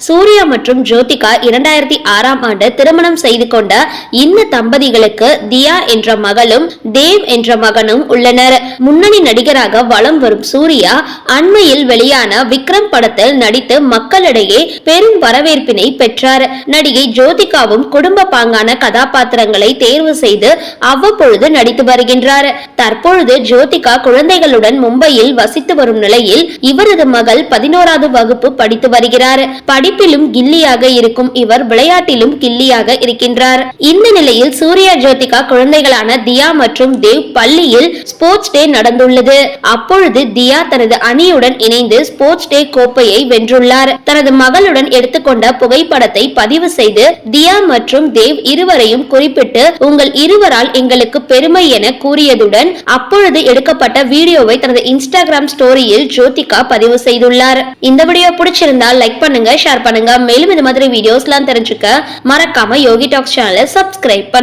சூர்யா மற்றும் ஜோதிகா இரண்டாயிரத்தி ஆறாம் ஆண்டு திருமணம் செய்து கொண்ட இந்த தம்பதிகளுக்கு தியா என்ற மகளும் தேவ் என்ற மகனும் உள்ளனர். முன்னணி நடிகராக வலம் வரும் சூர்யா அண்மையில் வெளியான விக்ரம் படத்தில் நடித்து மக்களிடையே பெரும் வரவேற்பினை பெற்றார். நடிகை ஜோதிகாவும் குடும்ப பாங்கான கதாபாத்திரங்களை தேர்வு செய்து அவ்வப்பொழுது நடித்து வருகின்றார். தற்பொழுது ஜோதிகா குழந்தைகளுடன் மும்பையில் வசித்து வரும் நிலையில் இவரது மகள் பதினோராவது வகுப்பு படித்து வருகிறார். படிப்பிலும் கில்லியாக இருக்கும் இவர் விளையாட்டிலும் கில்லியாக இருக்கின்றார். இந்த நிலையில் சூர்யா ஜோதிகா குழந்தைகளான தியா மற்றும் தேவ் பள்ளியில் ஸ்போர்ட்ஸ் டே நடந்துள்ளது. அப்பொழுது தியா தனது அணியுடன் இணைந்து ஸ்போர்ட்ஸ் டே கோப்பையை வென்றுள்ளார். தனது மகளுடன் எடுத்துக்கொண்ட புகைப்படத்தை பதிவு செய்து தியா மற்றும் தேவ் இருவரையும் குறிப்பிட்டு உங்கள் இருவரால் எங்களுக்கு பெருமை என கூறியதுடன் அப்பொழுது எடுக்கப்பட்ட வீடியோவை தனது இன்ஸ்டாகிராம் ஸ்டோரியில் ஜோதிகா பதிவு செய்துள்ளார். இந்த வீடியோ பிடிச்சிருந்தா லைக் பண்ணுங்க ஷேர் பண்ணுங்க. மேலும் இந்த மாதிரி வீடியோஸ்லாம் தெரிஞ்சுக்க மறக்காம யோகி டாக்ஸ் சேனலை சப்ஸ்கிரைப் பண்ணுங்க